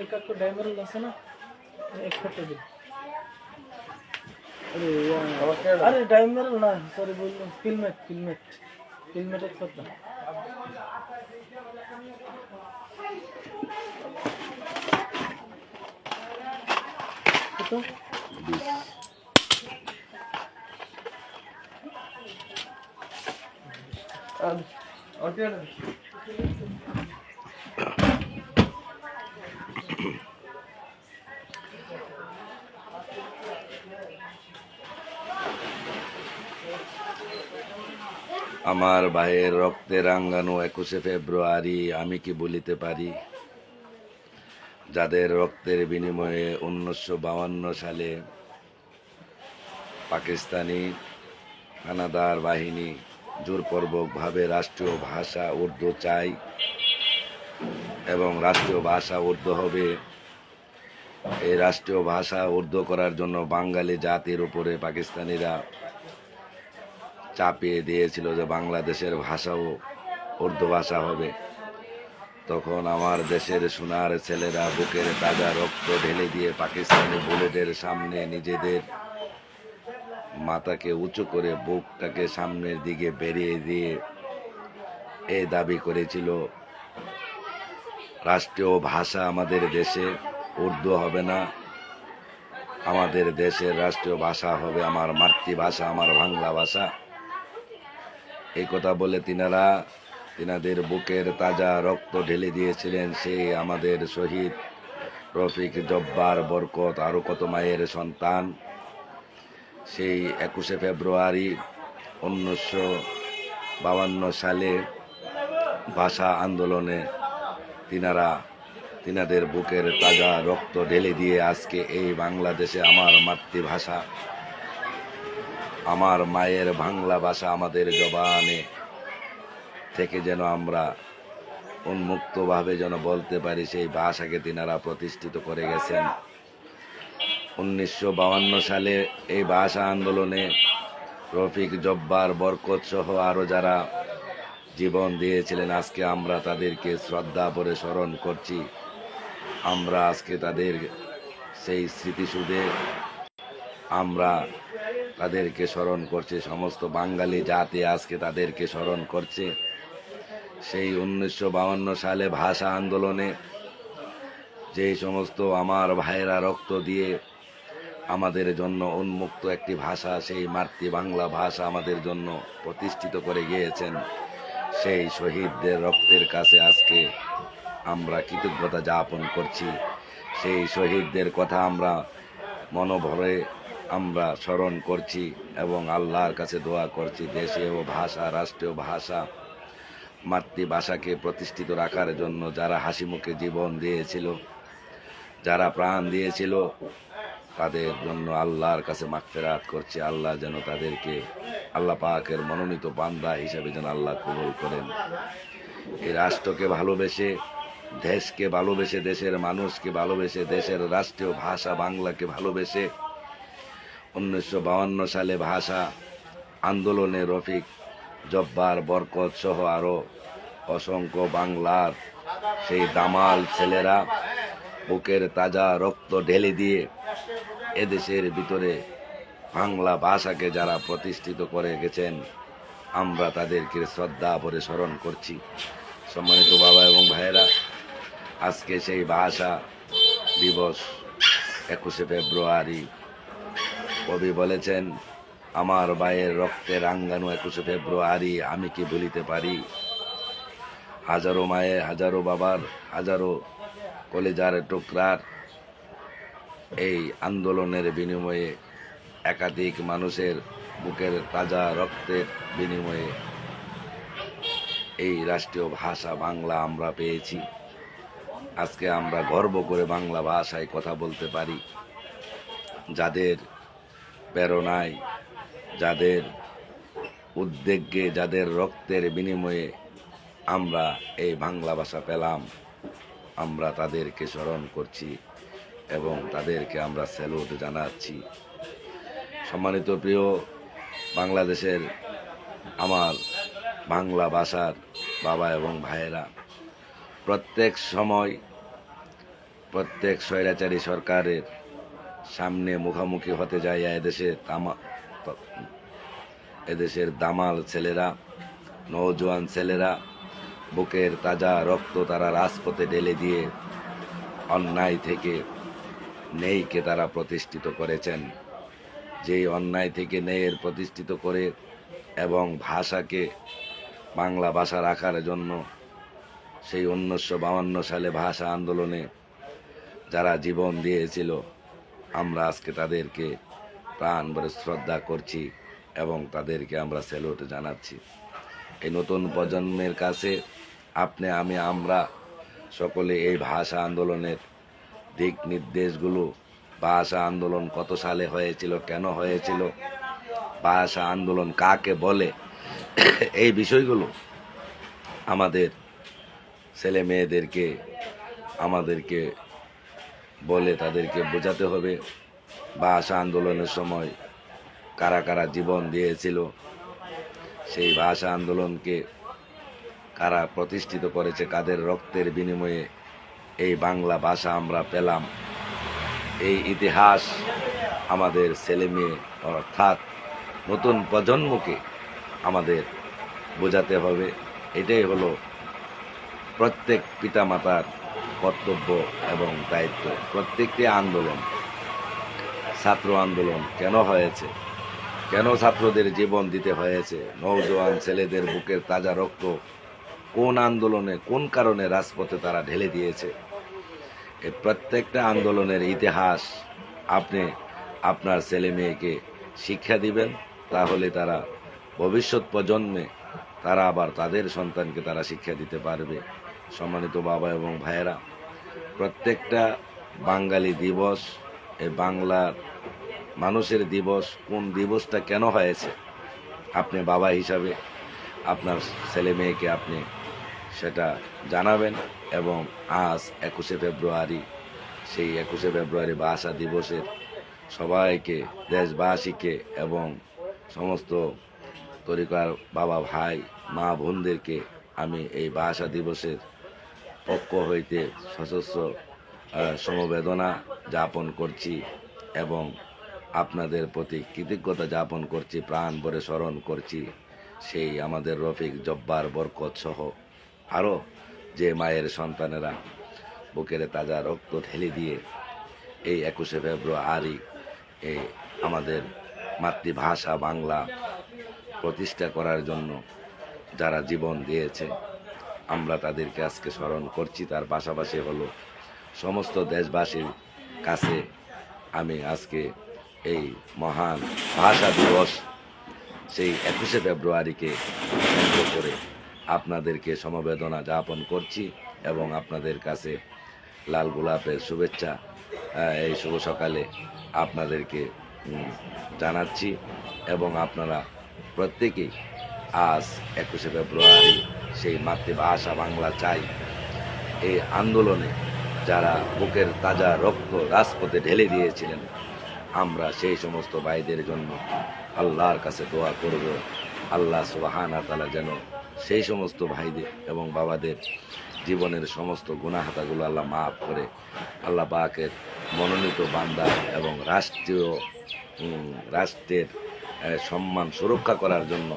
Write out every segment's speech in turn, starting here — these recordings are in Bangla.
एक आपको लसा ना. एक फ़ोटो दे. अरे यार अरे डायमर ना. सॉरी बोल रहा फिल्मेट फिल्मेट फिल्मेट एक फ़ोटो फ़ोटो আমার ভাইয়ের রক্তে রাঙ্গানো একুশে ফেব্রুয়ারি, আমি কি বলিতে পারি? যাদের রক্তের বিনিময়ে উনিশশো বাউান্ন সালে পাকিস্তানি হানাদার বাহিনী জোরপূর্বকভাবে রাষ্ট্রীয় ভাষা উর্দু চাই এবং রাষ্ট্রীয় ভাষা উর্দু হবে। এই রাষ্ট্রীয় ভাষা উর্দু করার জন্য বাঙালি জাতির উপরে পাকিস্তানিরা চাপিয়ে দিয়েছিল যে বাংলাদেশের ভাষাও উর্দু ভাষা হবে। তখন আমার দেশের সোনার ছেলেরা বুকের তাজা রক্ত ঢেলে দিয়ে পাকিস্তানি বুলেটের সামনে নিজেদের মাথাকে উঁচু করে বুকটাকে সামনের দিকে বেরিয়ে দিয়ে এ দাবি করেছিল রাষ্ট্রীয় ভাষা আমাদের দেশে উর্দু হবে না। আমাদের দেশের রাষ্ট্রীয় ভাষা হবে আমার মাতৃভাষা, আমার বাংলা ভাষা। এই কথা বলে তিনারা, তিনাদের বুকের তাজা রক্ত ঢেলে দিয়েছিলেন সেই আমাদের শহীদ রফিক জব্বার বরকত আরও কত মায়ের সন্তান। সেই একুশে ফেব্রুয়ারি উনিশশো বাউান্ন সালে ভাষা আন্দোলনে তিনারা তিনাদের বুকের তাজা রক্ত ঢেলে দিয়ে আজকে এই বাংলাদেশে আমার মাতৃভাষা, আমার মায়ের বাংলা ভাষা আমাদের জবানে থেকে যেন আমরা উন্মুক্তভাবে যেন বলতে পারি সেই ভাষাকে তিনারা প্রতিষ্ঠিত করে গেছেন। উনিশশো সালে এই ভাষা আন্দোলনে রফিক জব্বার বরকত সহ আরও যারা জীবন দিয়েছিলেন। আজকে আমরা তাদেরকে শ্রদ্ধা ভরে স্মরণ করছি। আমরা আজকে তাদের সেই স্মৃতিসুদে আমরা তাদেরকে স্মরণ করছে। সমস্ত বাঙালি জাতি আজকে তাদেরকে স্মরণ করছে। সেই উনিশশো সালে ভাষা আন্দোলনে যে সমস্ত আমার ভাইয়েরা রক্ত দিয়ে আমাদের জন্য উন্মুক্ত একটি ভাষা, সেই মাতৃ বাংলা ভাষা আমাদের জন্য প্রতিষ্ঠিত করে গিয়েছেন। সেই শহীদদের রক্তের কাছে আজকে আমরা কৃতজ্ঞতা যাপন করছি। সেই শহীদদের কথা আমরা মনোভরে আমরা স্মরণ করছি এবং আল্লাহর কাছে দোয়া করছি দেশীয় ভাষা, রাষ্ট্রীয় ভাষা, মাতৃভাষাকে প্রতিষ্ঠিত রাখার জন্য যারা হাসি মুখে জীবন দিয়েছিল, যারা প্রাণ দিয়েছিল, তাদের জন্য আল্লাহর কাছে মাগফেরাত করছে। আল্লাহ যেন তাদেরকে আল্লাহ পাকের মনোনীত বান্দা হিসাবে যেন আল্লাহ কবুল করেন। এই রাষ্ট্রকে ভালোবেসে, দেশকে ভালোবেসে, দেশের মানুষকে ভালোবেসে, দেশের রাষ্ট্রীয় ভাষা বাংলাকে ভালোবেসে উনিশশো বাউান্ন সালে ভাষা আন্দোলনে রফিক জব্বার বরকত সহ আরও অসংখ্য বাংলার সেই দামাল ছেলেরা বুকের তাজা রক্ত ঢেলে দিয়ে এদেশের ভিতরে বাংলা ভাষাকে যারা প্রতিষ্ঠিত করে গেছেন আমরা তাদেরকে শ্রদ্ধা ভরে স্মরণ করছি। সম্মানিত বাবা এবং ভাইয়েরা, আজকে সেই ভাষা দিবস একুশে ফেব্রুয়ারি। কবি বলেছেন, আমার ভাইয়ের রক্তে রাঙ্গানো একুশে ফেব্রুয়ারি, আমি কি ভুলিতে পারি? হাজারো মায়ের হাজারো বাবার, হাজারো কলেজার টুকরার এই আন্দোলনের বিনিময়ে একাধিক মানুষের বুকের তাজা রক্তের বিনিময়ে এই রাষ্ট্রীয় ভাষা বাংলা আমরা পেয়েছি। আজকে আমরা গর্ব করে বাংলা ভাষায় কথা বলতে পারি। যাদের প্রেরণায়, যাদের উদ্বেগে, যাদের রক্তের বিনিময়ে আমরা এই বাংলা ভাষা পেলাম, আমরা তাদেরকে স্মরণ করছি এবং তাদেরকে আমরা স্যালুট জানাচ্ছি। সম্মানিত প্রিয় বাংলাদেশের আমার বাংলা ভাষার বাবা এবং ভাইয়েরা, প্রত্যেক সময় প্রত্যেক স্বৈরাচারী সরকারের সামনে মুখোমুখি হতে যায় এদেশে তামা এদেশের দামাল ছেলেরা নৌজওয়ান ছেলেরা, বুকের তাজা রক্ত তারা রাজপথে ঢেলে দিয়ে অন্যায় থেকে নেইকে তারা প্রতিষ্ঠিত করেছেন। যেই অন্যায় থেকে ন্যায়ের প্রতিষ্ঠিত করে এবং ভাষাকে বাংলা ভাষা রাখার জন্য সেই উনিশশো বাউন্ন সালে ভাষা আন্দোলনে যারা জীবন দিয়েছিল, আমরা আজকে তাদেরকে প্রাণ ভরে শ্রদ্ধা করছি এবং তাদেরকে আমরা স্যালুট জানাচ্ছি। এই নতুন প্রজন্মের কাছে আপনি, আমি, আমরা সকলে এই ভাষা আন্দোলনের দিক নির্দেশগুলো ভাষা আন্দোলন কত সালে হয়েছিল, কেন হয়েছিল ভাষা আন্দোলন কাকে বলে? এই বিষয়গুলো আমাদের ছেলে মেয়েদেরকে, আমাদেরকে বলে তাদেরকে বোঝাতে হবে। ভাষা আন্দোলনের সময় কারা কারা জীবন দিয়েছিল, সেই ভাষা আন্দোলনকে কারা প্রতিষ্ঠিত করেছে, কাদের রক্তের বিনিময়ে এই বাংলা ভাষা আমরা পেলাম। এই ইতিহাস আমাদের ছেলে মেয়ে, অর্থাৎ নতুন প্রজন্মকে আমাদের বোঝাতে হবে। এটাই হলো প্রত্যেক পিতামাতার কর্তব্য এবং দায়িত্ব। প্রত্যেকটি আন্দোলন, ছাত্র আন্দোলন কেন হয়েছে? কেন ছাত্রদের জীবন দিতে হয়েছে? নৌজওয়ান ছেলেদের বুকের তাজা রক্ত কোন আন্দোলনে, কোন কারণে রাজপথে তারা ঢেলে দিয়েছে? এই প্রত্যেকটা আন্দোলনের ইতিহাস আপনি আপনার ছেলে মেয়েকে শিক্ষা দিবেন, তাহলে তারা ভবিষ্যৎ প্রজন্মে তারা আবার তাদের সন্তানকে তারা শিক্ষা দিতে পারবে। সম্মানিত বাবা এবং ভাইয়েরা, প্রত্যেকটা বাঙালি দিবস এই বাংলার মানুষের দিবস কোন দিবসটা কেন হয়েছে, আপনি বাবা হিসাবে আপনার ছেলে মেয়েকে আপনি সেটা জানাবেন। এবং আজ একুশে ফেব্রুয়ারি, সেই একুশে ফেব্রুয়ারি ভাষা দিবসের সবাইকে, দেশবাসীকে এবং সমস্ত তরিকার বাবা ভাই, মা বোনদেরকে আমি এই ভাষা দিবসের পক্ষ হইতে সশস্ত্র সমবেদনা যাপন করছি এবং আপনাদের প্রতি কৃতজ্ঞতা যাপন করছি, প্রাণ ভরে স্মরণ করছি। সেই আমাদের রফিক জব্বার বরকত সহ আরও যে মায়ের সন্তানেরা বুকের তাজা রক্ত ঢেলে দিয়ে এই একুশে ফেব্রুয়ারি এই আমাদের মাতৃভাষা বাংলা প্রতিষ্ঠা করার জন্য যারা জীবন দিয়েছে, আমরা তাদেরকে আজকে স্মরণ করছি। তার পাশাপাশি হলো সমস্ত দেশবাসীর কাছে আমি আজকে এই মহান ভাষা দিবস সেই একুশে ফেব্রুয়ারিকে কেন্দ্র করে আপনাদেরকে সমবেদনা যাপন করছি এবং আপনাদের কাছে লাল গোলাপের শুভেচ্ছা এই শুভ সকালে আপনাদেরকে জানাচ্ছি এবং আপনারা প্রত্যেকেই আজ একুশে ফেব্রুয়ারি সেই মাতৃভাষা বাংলা চাই। এই আন্দোলনে যারা বুকের তাজা রক্ত রাজপথে ঢেলে দিয়েছিলেন, আমরা সেই সমস্ত ভাইদের জন্য আল্লাহর কাছে দোয়া করব। আল্লাহ সুবাহানা তালা যেন সেই সমস্ত ভাইদের এবং বাবাদের জীবনের সমস্ত গুণাহাতাগুলো আল্লাহ মাফ করে। আল্লাহ পাকের মনোনীত বান্দা এবং রাষ্ট্রীয় রাষ্ট্রের সম্মান সুরক্ষা করার জন্য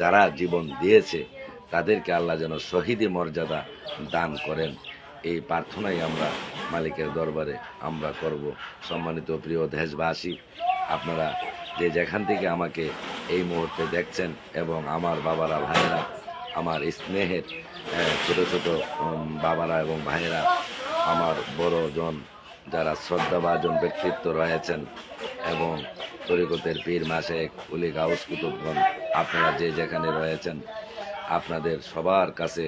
যারা জীবন দিয়েছে, তাদেরকে আল্লাহ যেন শহীদি মর্যাদা দান করেন। এই প্রার্থনাই আমরা মালিকের দরবারে আমরা করব। সম্মানিত প্রিয় দেশবাসী, আপনারা যে যেখান থেকে আমাকে এই মুহূর্তে দেখছেন এবং আমার বাবারা, ভাইয়েরা আমার স্নেহের আহ, ছোট ছোট বাবারা এবং ভাইয়েরা আমার বড় জন যারা শ্রদ্ধাভাজন ব্যক্তিত্ব রয়েছেন এবং তরিকতের পীর মাসে উলি গাউস কুতুবগঞ্জ আপনারা যে যেখানে রয়েছেন আপনাদের সবার কাছে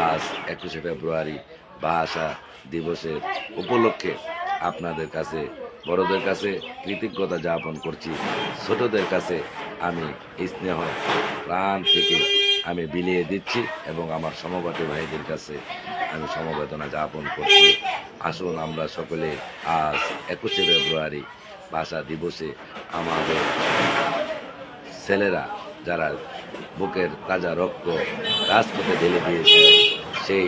আজ একুশে ফেব্রুয়ারি ভাষা দিবসের উপলক্ষে আপনাদের কাছে বড়দের কাছে কৃতজ্ঞতা যাপন করছি। ছোটদের কাছে আমি স্নেহ প্রাণ থেকে আমি বিলিয়ে দিচ্ছি এবং আমার সমবাদী ভাইদের কাছে আমি সমবেদনা যাপন করছি। আসুন আমরা সকলে আজ একুশে ফেব্রুয়ারি ভাষা দিবসে আমাদের ছেলেরা যারা বুকের তাজা রক্ত রাজপথে ঢেলে দিয়েছে, সেই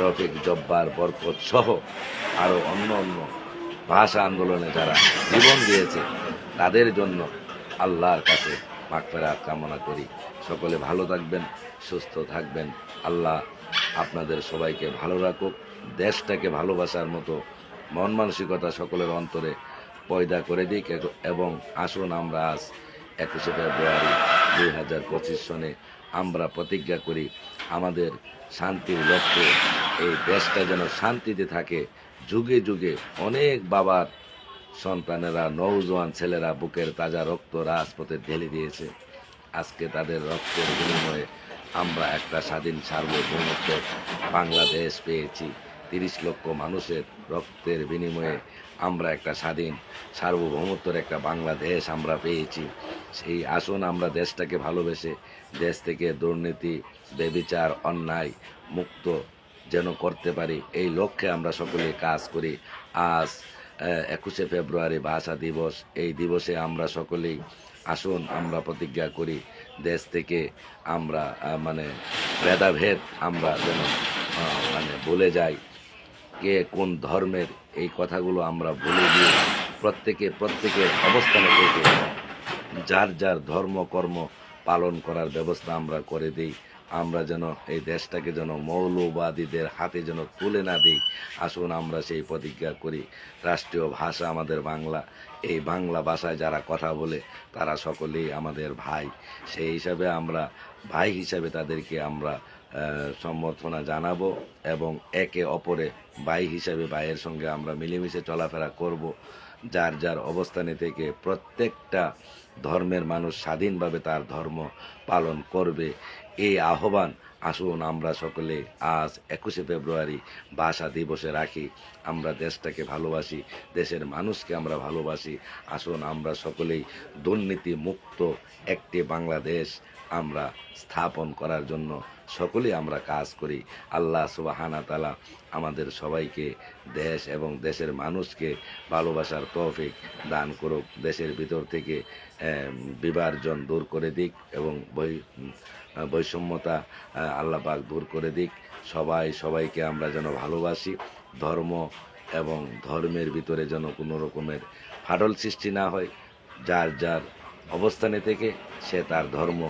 রফিক জব্বার বরকত সহ আরও অন্য অন্য ভাষা আন্দোলনে যারা জীবন দিয়েছে, তাদের জন্য আল্লাহর কাছে মাগফেরাত কামনা করি। সকলে ভালো থাকবেন, সুস্থ থাকবেন। আল্লাহ আপনাদের সবাইকে ভালো রাখুক, দেশটাকে ভালোবাসার মতো মন মানসিকতা সকলের অন্তরে পয়দা করে দিক এবং আসুন আমরা আজ একুশে ফেব্রুয়ারি দুই হাজার পঁচিশ সনে আমরা প্রতিজ্ঞা করি, আমাদের শান্তির লক্ষ্যে এই দেশটা যেন শান্তিতে থাকে। যুগে যুগে অনেক বাবার সন্তানেরা নৌজওয়ান ছেলেরা বুকের তাজা রক্ত রাজপথে ঢেলে দিয়েছে। আজকে তাদের রক্তের বিনিময়ে আমরা একটা স্বাধীন সার্বভৌমত্ব বাংলাদেশ পেয়েছি। তিরিশ লক্ষ মানুষের রক্তের বিনিময়ে আমরা একটা স্বাধীন সার্বভৌমত্বের একটা বাংলাদেশ আমরা পেয়েছি। সেই আসুন আমরা দেশটাকে ভালোবেসে, দেশ থেকে দুর্নীতি, বেবিচার, অন্যায়, মুক্ত যেন করতে পারি, এই লক্ষ্যে আমরা সকলে কাজ করি। আজ একুশে ফেব্রুয়ারি ভাষা দিবস। এই দিবসে আমরা সকলেই আসুন, আমরা প্রতিজ্ঞা করি, দেশ থেকে আমরা মানে ভেদাভেদ আমরা যেন মানে বলে যাই। কে কোন ধর্মের এই কথাগুলো আমরা ভুলে দিয়ে প্রত্যেকে, প্রত্যেকের অবস্থানে যার যার ধর্ম, কর্ম পালন করার ব্যবস্থা আমরা করে দিই। আমরা যেন এই দেশটাকে যেন মৌলবাদীদের হাতে যেন তুলে না দিই। আসুন আমরা সেই প্রতিজ্ঞা করি, রাষ্ট্রীয় ভাষা আমাদের বাংলা, এই বাংলা ভাষায় যারা কথা বলে তারা সকলেই আমাদের ভাই। সেই হিসাবে আমরা ভাই হিসাবে তাদেরকে আমরা সম্বর্ধনা জানাব এবং একে অপরে ভাই হিসাবে ভাইয়ের সঙ্গে আমরা মিলেমিশে চলাফেরা করব। যার যার অবস্থানে থেকে প্রত্যেকটা ধর্মের মানুষ স্বাধীনভাবে তার ধর্ম পালন করবে। এই আহ্বান আসুন আমরা সকলে আজ একুশে ফেব্রুয়ারি ভাষা দিবসে রাখি। আমরা দেশটাকে ভালোবাসি, দেশের মানুষকে আমরা ভালোবাসি। আসুন আমরা সকলেই দুর্নীতি মুক্ত একটি বাংলাদেশ আমরা স্থাপন করার জন্য সকলেই আমরা কাজ করি। আল্লাহ সুবাহানা তালা আমাদের সবাইকে দেশ এবং দেশের মানুষকে ভালোবাসার তৌফিক দান করুক। দেশের ভিতর থেকে আহ, বিভাজন দূর করে দিক এবং বৈষম্যতা আহ, আল্লাহ পাক দূর করে দিক। সবাই সবাইকে আমরা যেন ভালোবাসি। ধর্ম এবং ধর্মের ভিতরে যেন কোনো রকমের ফাটল সৃষ্টি না হয়। যার যার অবস্থানে থেকে সে তার ধর্ম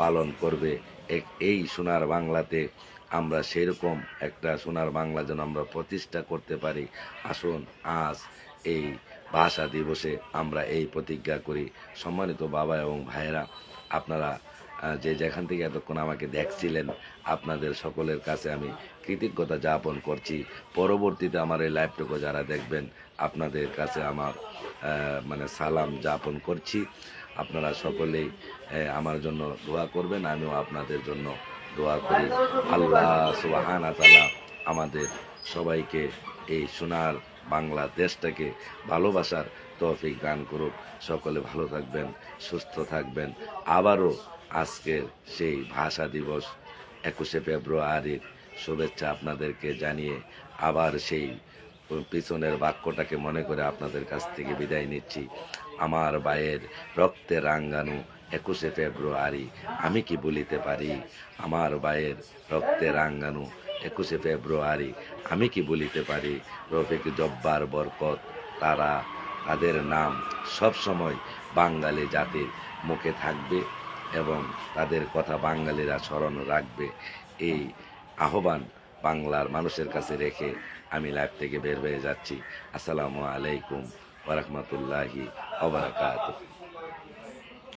পালন করবে। এই সোনার বাংলাতে আমরা সেরকম একটা সোনার বাংলা যেন আমরা প্রতিষ্ঠা করতে পারি। আসুন, আজ এই ভাষা দিবসে আমরা এই প্রতিজ্ঞা করি। সম্মানিত বাবা এবং ভাইয়েরা, আপনারা যে যেখান থেকে এতক্ষণ আমাকে দেখছিলেন, আপনাদের সকলের কাছে আমি কৃতজ্ঞতা যাপন করছি। পরবর্তীতে আমার এই লাইভটুকু যারা দেখবেন, আপনাদের কাছে আমার মানে সালাম যাপন করছি। আপনারা সকলেই আমার জন্য দোয়া করবেন, আমিও আপনাদের জন্য দোয়া করি। আল্লাহ সুবাহানা তালা আমাদের সবাইকে এই সোনার বাংলাদেশটাকে ভালোবাসার তফিক দান করুক। সকলে ভালো থাকবেন, সুস্থ থাকবেন। আবারও আজকের সেই ভাষা দিবস একুশে ফেব্রুয়ারির শুভেচ্ছা আপনাদেরকে জানিয়ে আবার সেই পিছনের বাক্যটাকে মনে করে আপনাদের কাছ থেকে বিদায় নিচ্ছি। আমার বায়ের রক্তে রাঙ্গানু একুশে ফেব্রুয়ারি। আমি কি বলিতে পারি? আমার বায়ের রক্তে রাঙ্গানু একুশে ফেব্রুয়ারি। আমি কি বলিতে পারি? রফিক জব্বার বরকত। তারা তাদের নাম সব সময় বাঙালি জাতির মুখে থাকবে এবং তাদের কথা বাঙালিরা স্মরণ রাখবে। এই আহ্বান বাংলার মানুষের কাছে রেখে আমি লাইভ থেকে বের হয়ে যাচ্ছি। আসসালামু আলাইকুম। ওরহমতুল্লাহি ওবরাকাতুহ